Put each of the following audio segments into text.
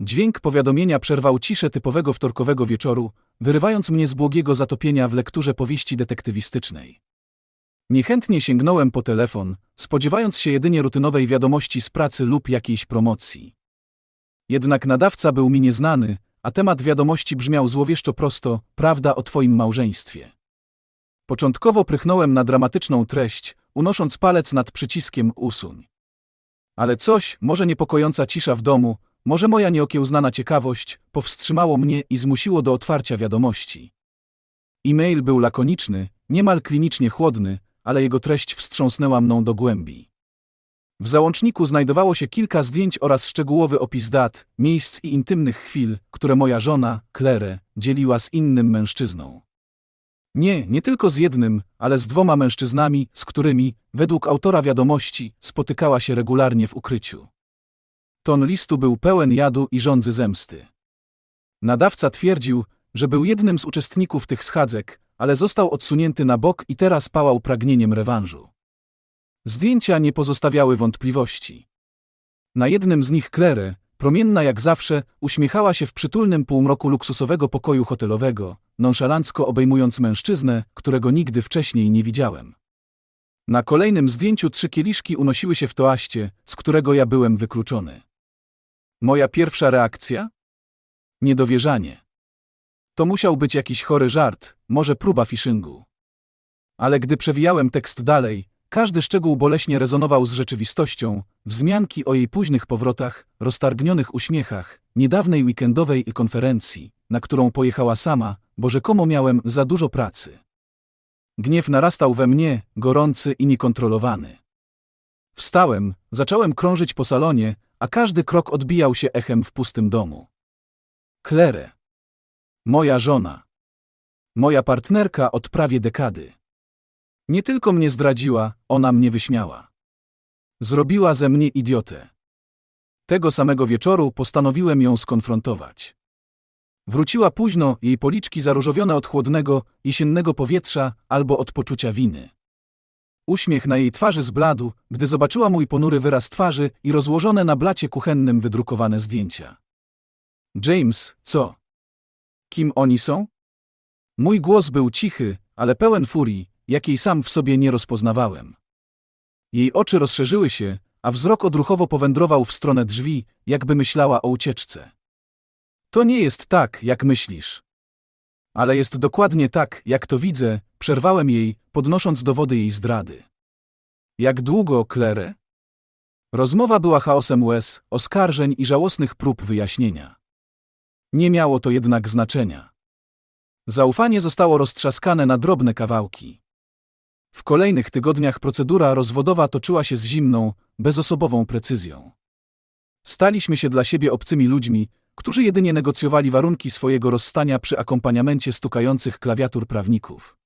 Dźwięk powiadomienia przerwał ciszę typowego wtorkowego wieczoru, wyrywając mnie z błogiego zatopienia w lekturze powieści detektywistycznej. Niechętnie sięgnąłem po telefon, spodziewając się jedynie rutynowej wiadomości z pracy lub jakiejś promocji. Jednak nadawca był mi nieznany, a temat wiadomości brzmiał złowieszczo prosto: prawda o twoim małżeństwie. Początkowo prychnąłem na dramatyczną treść, unosząc palec nad przyciskiem usuń. Ale coś, może niepokojąca cisza w domu, może moja nieokiełznana ciekawość, powstrzymało mnie i zmusiło do otwarcia wiadomości. E-mail był lakoniczny, niemal klinicznie chłodny, ale jego treść wstrząsnęła mną do głębi. W załączniku znajdowało się kilka zdjęć oraz szczegółowy opis dat, miejsc i intymnych chwil, które moja żona, Claire, dzieliła z innym mężczyzną. Nie, nie tylko z jednym, ale z dwoma mężczyznami, z którymi, według autora wiadomości, spotykała się regularnie w ukryciu. Ton listu był pełen jadu i żądzy zemsty. Nadawca twierdził, że był jednym z uczestników tych schadzek, ale został odsunięty na bok i teraz pałał pragnieniem rewanżu. Zdjęcia nie pozostawiały wątpliwości. Na jednym z nich Claire, promienna jak zawsze, uśmiechała się w przytulnym półmroku luksusowego pokoju hotelowego, nonszalancko obejmując mężczyznę, którego nigdy wcześniej nie widziałem. Na kolejnym zdjęciu trzy kieliszki unosiły się w toaście, z którego ja byłem wykluczony. Moja pierwsza reakcja? Niedowierzanie. To musiał być jakiś chory żart, może próba phishingu. Ale gdy przewijałem tekst dalej, każdy szczegół boleśnie rezonował z rzeczywistością, wzmianki o jej późnych powrotach, roztargnionych uśmiechach, niedawnej weekendowej konferencji, na którą pojechała sama, bo rzekomo miałem za dużo pracy. Gniew narastał we mnie, gorący i niekontrolowany. Wstałem, zacząłem krążyć po salonie, a każdy krok odbijał się echem w pustym domu. Claire. Moja żona. Moja partnerka od prawie dekady. Nie tylko mnie zdradziła, ona mnie wyśmiała. Zrobiła ze mnie idiotę. Tego samego wieczoru postanowiłem ją skonfrontować. Wróciła późno, jej policzki zaróżowione od chłodnego, jesiennego powietrza albo od poczucia winy. Uśmiech na jej twarzy zbladł, gdy zobaczyła mój ponury wyraz twarzy i rozłożone na blacie kuchennym wydrukowane zdjęcia. James, co? Kim oni są? Mój głos był cichy, ale pełen furii, jakiej sam w sobie nie rozpoznawałem. Jej oczy rozszerzyły się, a wzrok odruchowo powędrował w stronę drzwi, jakby myślała o ucieczce. To nie jest tak, jak myślisz. Ale jest dokładnie tak, jak to widzę, przerwałem jej, podnosząc dowody jej zdrady. Jak długo, Claire? Rozmowa była chaosem łez, oskarżeń i żałosnych prób wyjaśnienia. Nie miało to jednak znaczenia. Zaufanie zostało roztrzaskane na drobne kawałki. W kolejnych tygodniach procedura rozwodowa toczyła się z zimną, bezosobową precyzją. Staliśmy się dla siebie obcymi ludźmi, którzy jedynie negocjowali warunki swojego rozstania przy akompaniamencie stukających klawiatur prawników.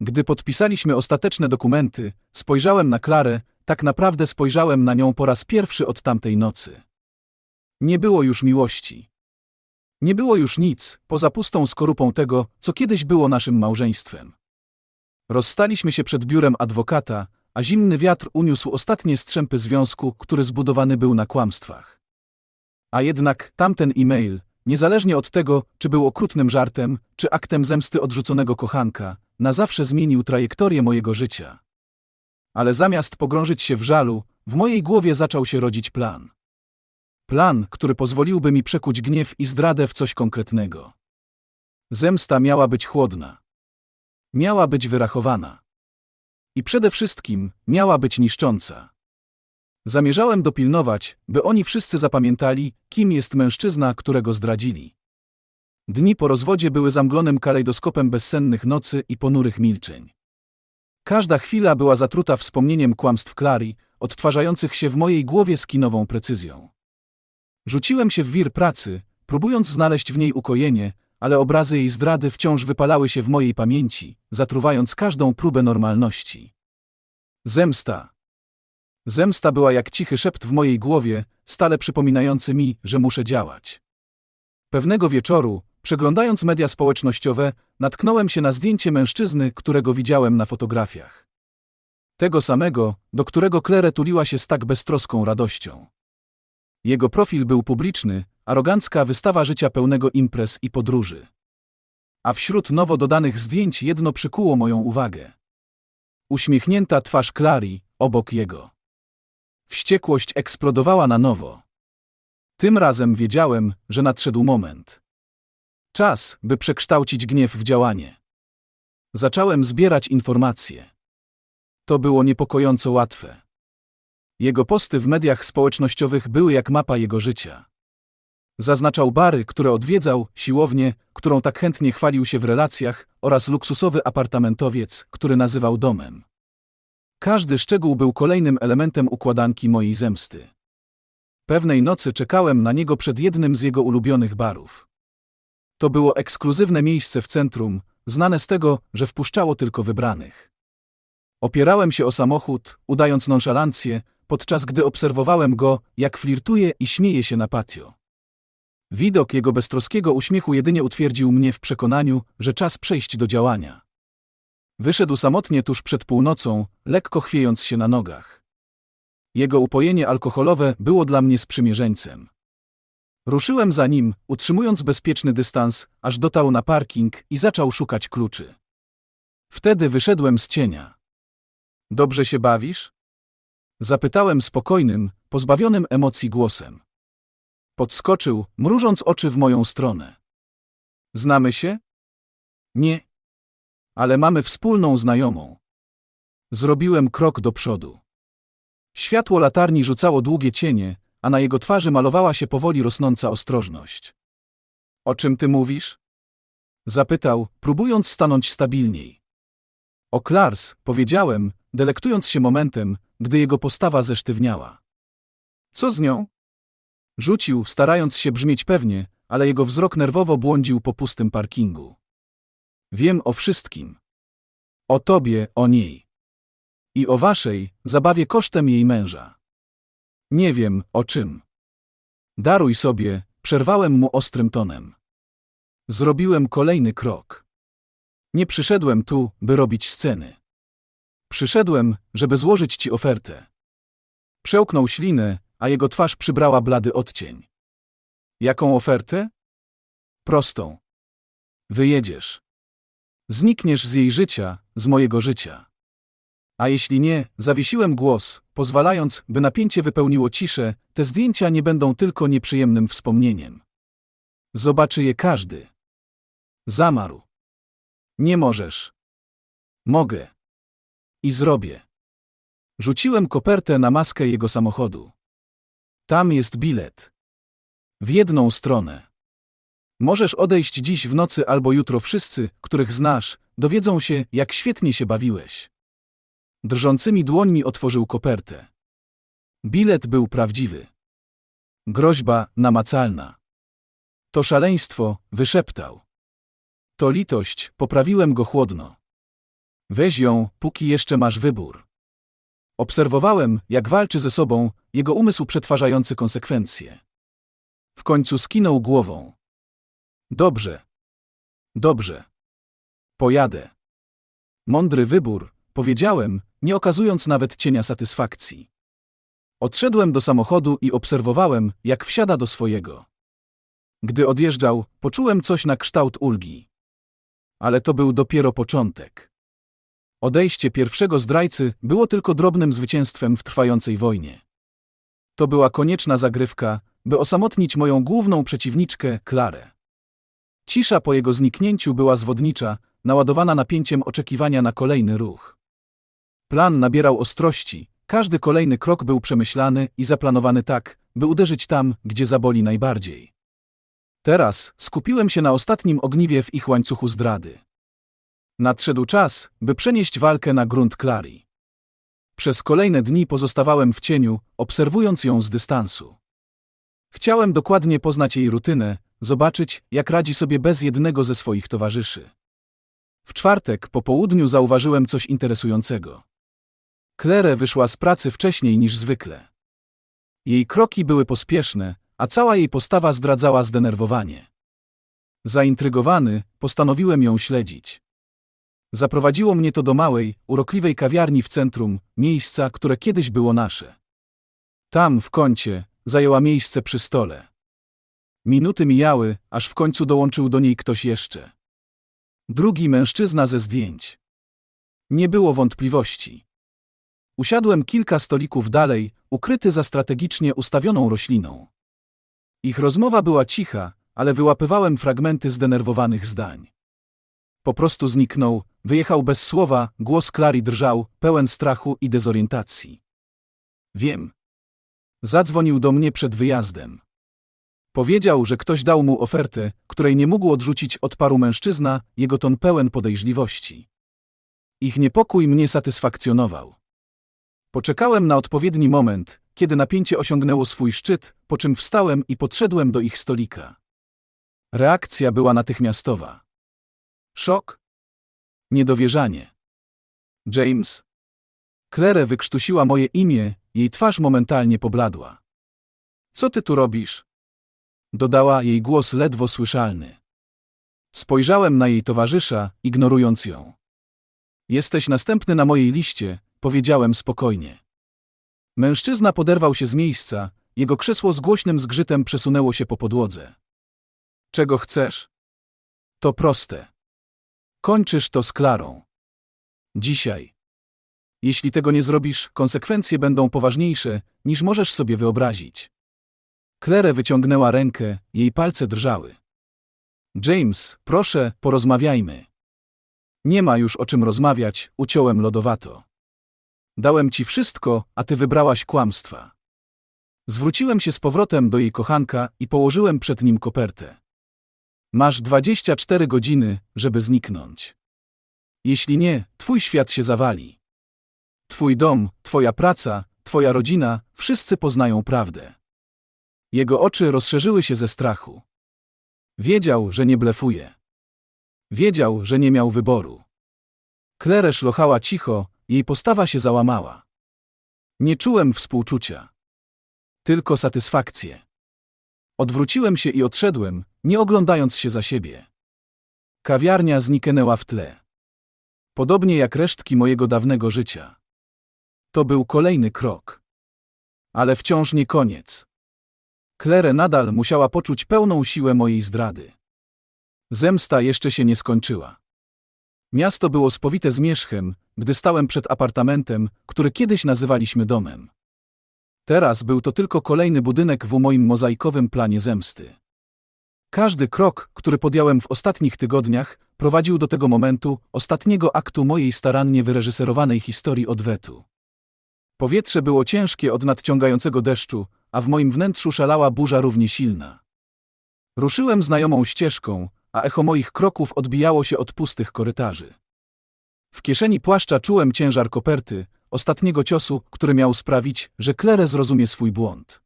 Gdy podpisaliśmy ostateczne dokumenty, spojrzałem na Klarę, tak naprawdę spojrzałem na nią po raz pierwszy od tamtej nocy. Nie było już miłości. Nie było już nic, poza pustą skorupą tego, co kiedyś było naszym małżeństwem. Rozstaliśmy się przed biurem adwokata, a zimny wiatr uniósł ostatnie strzępy związku, który zbudowany był na kłamstwach. A jednak tamten e-mail, niezależnie od tego, czy był okrutnym żartem, czy aktem zemsty odrzuconego kochanka, na zawsze zmienił trajektorię mojego życia. Ale zamiast pogrążyć się w żalu, w mojej głowie zaczął się rodzić plan. Plan, który pozwoliłby mi przekuć gniew i zdradę w coś konkretnego. Zemsta miała być chłodna. Miała być wyrachowana. I przede wszystkim miała być niszcząca. Zamierzałem dopilnować, by oni wszyscy zapamiętali, kim jest mężczyzna, którego zdradzili. Dni po rozwodzie były zamglonym kalejdoskopem bezsennych nocy i ponurych milczeń. Każda chwila była zatruta wspomnieniem kłamstw Klari, odtwarzających się w mojej głowie z kinową precyzją. Rzuciłem się w wir pracy, próbując znaleźć w niej ukojenie, ale obrazy jej zdrady wciąż wypalały się w mojej pamięci, zatruwając każdą próbę normalności. Zemsta. Zemsta była jak cichy szept w mojej głowie, stale przypominający mi, że muszę działać. Pewnego wieczoru, przeglądając media społecznościowe, natknąłem się na zdjęcie mężczyzny, którego widziałem na fotografiach. Tego samego, do którego Claire tuliła się z tak beztroską radością. Jego profil był publiczny, arogancka wystawa życia pełnego imprez i podróży. A wśród nowo dodanych zdjęć jedno przykuło moją uwagę. Uśmiechnięta twarz Clary obok jego. Wściekłość eksplodowała na nowo. Tym razem wiedziałem, że nadszedł moment. Czas, by przekształcić gniew w działanie. Zacząłem zbierać informacje. To było niepokojąco łatwe. Jego posty w mediach społecznościowych były jak mapa jego życia. Zaznaczał bary, które odwiedzał, siłownię, którą tak chętnie chwalił się w relacjach, oraz luksusowy apartamentowiec, który nazywał domem. Każdy szczegół był kolejnym elementem układanki mojej zemsty. Pewnej nocy czekałem na niego przed jednym z jego ulubionych barów. To było ekskluzywne miejsce w centrum, znane z tego, że wpuszczało tylko wybranych. Opierałem się o samochód, udając nonszalancję, podczas gdy obserwowałem go, jak flirtuje i śmieje się na patio. Widok jego beztroskiego uśmiechu jedynie utwierdził mnie w przekonaniu, że czas przejść do działania. Wyszedł samotnie tuż przed północą, lekko chwiejąc się na nogach. Jego upojenie alkoholowe było dla mnie sprzymierzeńcem. Ruszyłem za nim, utrzymując bezpieczny dystans, aż dotarł na parking i zaczął szukać kluczy. Wtedy wyszedłem z cienia. Dobrze się bawisz? Zapytałem spokojnym, pozbawionym emocji głosem. Podskoczył, mrużąc oczy w moją stronę. Znamy się? Nie. Ale mamy wspólną znajomą. Zrobiłem krok do przodu. Światło latarni rzucało długie cienie, a na jego twarzy malowała się powoli rosnąca ostrożność. O czym ty mówisz? Zapytał, próbując stanąć stabilniej. O Klars, powiedziałem, delektując się momentem, gdy jego postawa zesztywniała. Co z nią? Rzucił, starając się brzmieć pewnie, ale jego wzrok nerwowo błądził po pustym parkingu. Wiem o wszystkim. O tobie, o niej. I o waszej zabawie kosztem jej męża. Nie wiem, o czym. Daruj sobie, przerwałem mu ostrym tonem. Zrobiłem kolejny krok. Nie przyszedłem tu, by robić sceny. Przyszedłem, żeby złożyć ci ofertę. Przełknął ślinę, a jego twarz przybrała blady odcień. Jaką ofertę? Prostą. Wyjedziesz. Znikniesz z jej życia, z mojego życia. A jeśli nie, zawiesiłem głos, pozwalając, by napięcie wypełniło ciszę, te zdjęcia nie będą tylko nieprzyjemnym wspomnieniem. Zobaczy je każdy. Zamarł. Nie możesz. Mogę. I zrobię. Rzuciłem kopertę na maskę jego samochodu. Tam jest bilet. W jedną stronę. Możesz odejść dziś w nocy albo jutro wszyscy, których znasz, dowiedzą się, jak świetnie się bawiłeś. Drżącymi dłońmi otworzył kopertę. Bilet był prawdziwy. Groźba namacalna. To szaleństwo, wyszeptał. To litość, poprawiłem go chłodno. Weź ją, póki jeszcze masz wybór. Obserwowałem, jak walczy ze sobą, jego umysł przetwarzający konsekwencje. W końcu skinął głową. Dobrze. Dobrze. Pojadę. Mądry wybór, powiedziałem, nie okazując nawet cienia satysfakcji. Odszedłem do samochodu i obserwowałem, jak wsiada do swojego. Gdy odjeżdżał, poczułem coś na kształt ulgi. Ale to był dopiero początek. Odejście pierwszego zdrajcy było tylko drobnym zwycięstwem w trwającej wojnie. To była konieczna zagrywka, by osamotnić moją główną przeciwniczkę, Klarę. Cisza po jego zniknięciu była zwodnicza, naładowana napięciem oczekiwania na kolejny ruch. Plan nabierał ostrości, każdy kolejny krok był przemyślany i zaplanowany tak, by uderzyć tam, gdzie zaboli najbardziej. Teraz skupiłem się na ostatnim ogniwie w ich łańcuchu zdrady. Nadszedł czas, by przenieść walkę na grunt Clary. Przez kolejne dni pozostawałem w cieniu, obserwując ją z dystansu. Chciałem dokładnie poznać jej rutynę, zobaczyć, jak radzi sobie bez jednego ze swoich towarzyszy. W czwartek po południu zauważyłem coś interesującego. Claire wyszła z pracy wcześniej niż zwykle. Jej kroki były pospieszne, a cała jej postawa zdradzała zdenerwowanie. Zaintrygowany, postanowiłem ją śledzić. Zaprowadziło mnie to do małej, urokliwej kawiarni w centrum, miejsca, które kiedyś było nasze. Tam, w kącie, zajęła miejsce przy stole. Minuty mijały, aż w końcu dołączył do niej ktoś jeszcze. Drugi mężczyzna ze zdjęć. Nie było wątpliwości. Usiadłem kilka stolików dalej, ukryty za strategicznie ustawioną rośliną. Ich rozmowa była cicha, ale wyłapywałem fragmenty zdenerwowanych zdań. Po prostu zniknął, wyjechał bez słowa, głos Klary drżał, pełen strachu i dezorientacji. Wiem. Zadzwonił do mnie przed wyjazdem. Powiedział, że ktoś dał mu ofertę, której nie mógł odrzucić odparł mężczyzna, jego ton pełen podejrzliwości. Ich niepokój mnie satysfakcjonował. Poczekałem na odpowiedni moment, kiedy napięcie osiągnęło swój szczyt, po czym wstałem i podszedłem do ich stolika. Reakcja była natychmiastowa. Szok? Niedowierzanie. James? Claire wykrztusiła moje imię, jej twarz momentalnie pobladła. Co ty tu robisz? Dodała jej głos ledwo słyszalny. Spojrzałem na jej towarzysza, ignorując ją. Jesteś następny na mojej liście, powiedziałem spokojnie. Mężczyzna poderwał się z miejsca, jego krzesło z głośnym zgrzytem przesunęło się po podłodze. Czego chcesz? To proste. Kończysz to z Klarą. Dzisiaj. Jeśli tego nie zrobisz, konsekwencje będą poważniejsze, niż możesz sobie wyobrazić. Claire wyciągnęła rękę, jej palce drżały. James, proszę, porozmawiajmy. Nie ma już o czym rozmawiać, uciąłem lodowato. Dałem ci wszystko, a ty wybrałaś kłamstwa. Zwróciłem się z powrotem do jej kochanka i położyłem przed nim kopertę. Masz 24 godziny, żeby zniknąć. Jeśli nie, twój świat się zawali. Twój dom, twoja praca, twoja rodzina, wszyscy poznają prawdę. Jego oczy rozszerzyły się ze strachu. Wiedział, że nie blefuje. Wiedział, że nie miał wyboru. Claire szlochała cicho, jej postawa się załamała. Nie czułem współczucia. Tylko satysfakcję. Odwróciłem się i odszedłem, nie oglądając się za siebie. Kawiarnia zniknęła w tle. Podobnie jak resztki mojego dawnego życia. To był kolejny krok. Ale wciąż nie koniec. Claire nadal musiała poczuć pełną siłę mojej zdrady. Zemsta jeszcze się nie skończyła. Miasto było spowite zmierzchem, gdy stałem przed apartamentem, który kiedyś nazywaliśmy domem. Teraz był to tylko kolejny budynek w moim mozaikowym planie zemsty. Każdy krok, który podjąłem w ostatnich tygodniach, prowadził do tego momentu, ostatniego aktu mojej starannie wyreżyserowanej historii odwetu. Powietrze było ciężkie od nadciągającego deszczu, a w moim wnętrzu szalała burza równie silna. Ruszyłem znajomą ścieżką, a echo moich kroków odbijało się od pustych korytarzy. W kieszeni płaszcza czułem ciężar koperty, ostatniego ciosu, który miał sprawić, że Claire zrozumie swój błąd.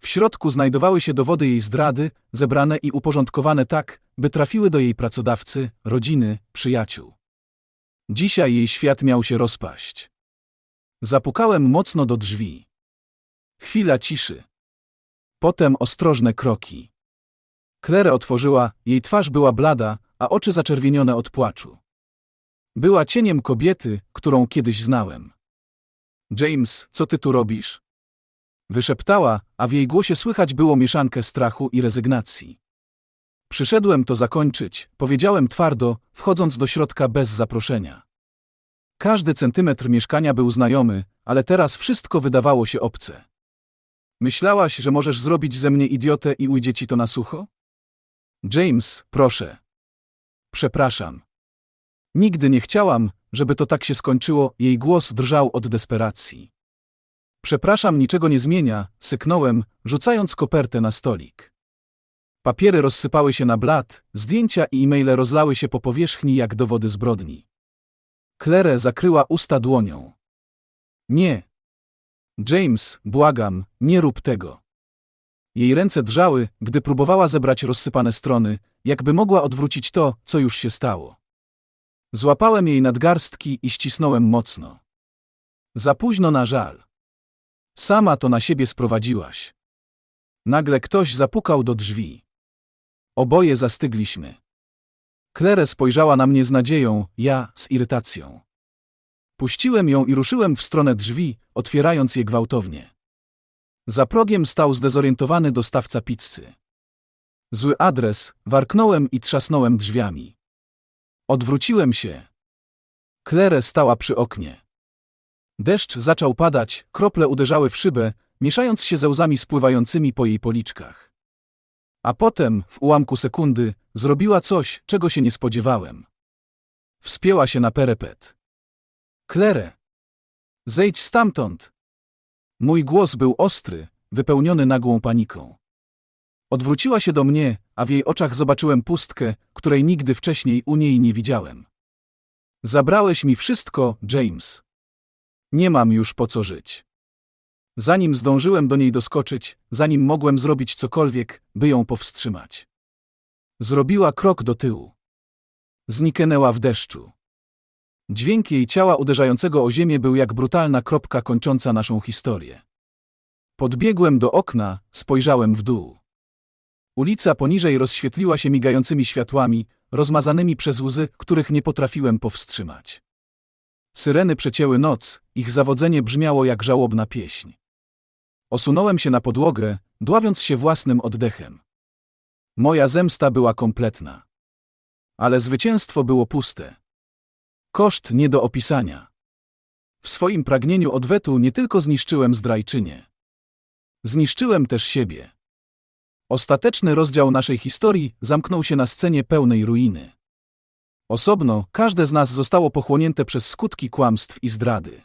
W środku znajdowały się dowody jej zdrady, zebrane i uporządkowane tak, by trafiły do jej pracodawcy, rodziny, przyjaciół. Dzisiaj jej świat miał się rozpaść. Zapukałem mocno do drzwi. Chwila ciszy. Potem ostrożne kroki. Claire otworzyła, jej twarz była blada, a oczy zaczerwienione od płaczu. Była cieniem kobiety, którą kiedyś znałem. James, co ty tu robisz? Wyszeptała, a w jej głosie słychać było mieszankę strachu i rezygnacji. Przyszedłem to zakończyć, powiedziałem twardo, wchodząc do środka bez zaproszenia. Każdy centymetr mieszkania był znajomy, ale teraz wszystko wydawało się obce. Myślałaś, że możesz zrobić ze mnie idiotę i ujdzie ci to na sucho? James, proszę. Przepraszam. Nigdy nie chciałam, żeby to tak się skończyło, jej głos drżał od desperacji. Przepraszam, niczego nie zmienia, syknąłem, rzucając kopertę na stolik. Papiery rozsypały się na blat, zdjęcia i e-maile rozlały się po powierzchni jak dowody zbrodni. Claire zakryła usta dłonią. Nie. James, błagam, nie rób tego. Jej ręce drżały, gdy próbowała zebrać rozsypane strony, jakby mogła odwrócić to, co już się stało. Złapałem jej nadgarstki i ścisnąłem mocno. Za późno na żal. Sama to na siebie sprowadziłaś. Nagle ktoś zapukał do drzwi. Oboje zastygliśmy. Claire spojrzała na mnie z nadzieją, ja z irytacją. Puściłem ją i ruszyłem w stronę drzwi, otwierając je gwałtownie. Za progiem stał zdezorientowany dostawca pizzy. Zły adres, warknąłem i trzasnąłem drzwiami. Odwróciłem się. Claire stała przy oknie. Deszcz zaczął padać, krople uderzały w szybę, mieszając się ze łzami spływającymi po jej policzkach. A potem, w ułamku sekundy, zrobiła coś, czego się nie spodziewałem. Wspięła się na perepet. Claire! Zejdź stamtąd! Mój głos był ostry, wypełniony nagłą paniką. Odwróciła się do mnie, a w jej oczach zobaczyłem pustkę, której nigdy wcześniej u niej nie widziałem. Zabrałeś mi wszystko, James. Nie mam już po co żyć. Zanim zdążyłem do niej doskoczyć, zanim mogłem zrobić cokolwiek, by ją powstrzymać. Zrobiła krok do tyłu. Zniknęła w deszczu. Dźwięk jej ciała uderzającego o ziemię był jak brutalna kropka kończąca naszą historię. Podbiegłem do okna, spojrzałem w dół. Ulica poniżej rozświetliła się migającymi światłami, rozmazanymi przez łzy, których nie potrafiłem powstrzymać. Syreny przecięły noc, ich zawodzenie brzmiało jak żałobna pieśń. Osunąłem się na podłogę, dławiąc się własnym oddechem. Moja zemsta była kompletna. Ale zwycięstwo było puste. Koszt nie do opisania. W swoim pragnieniu odwetu nie tylko zniszczyłem zdrajczynię. Zniszczyłem też siebie. Ostateczny rozdział naszej historii zamknął się na scenie pełnej ruiny. Osobno każde z nas zostało pochłonięte przez skutki kłamstw i zdrady.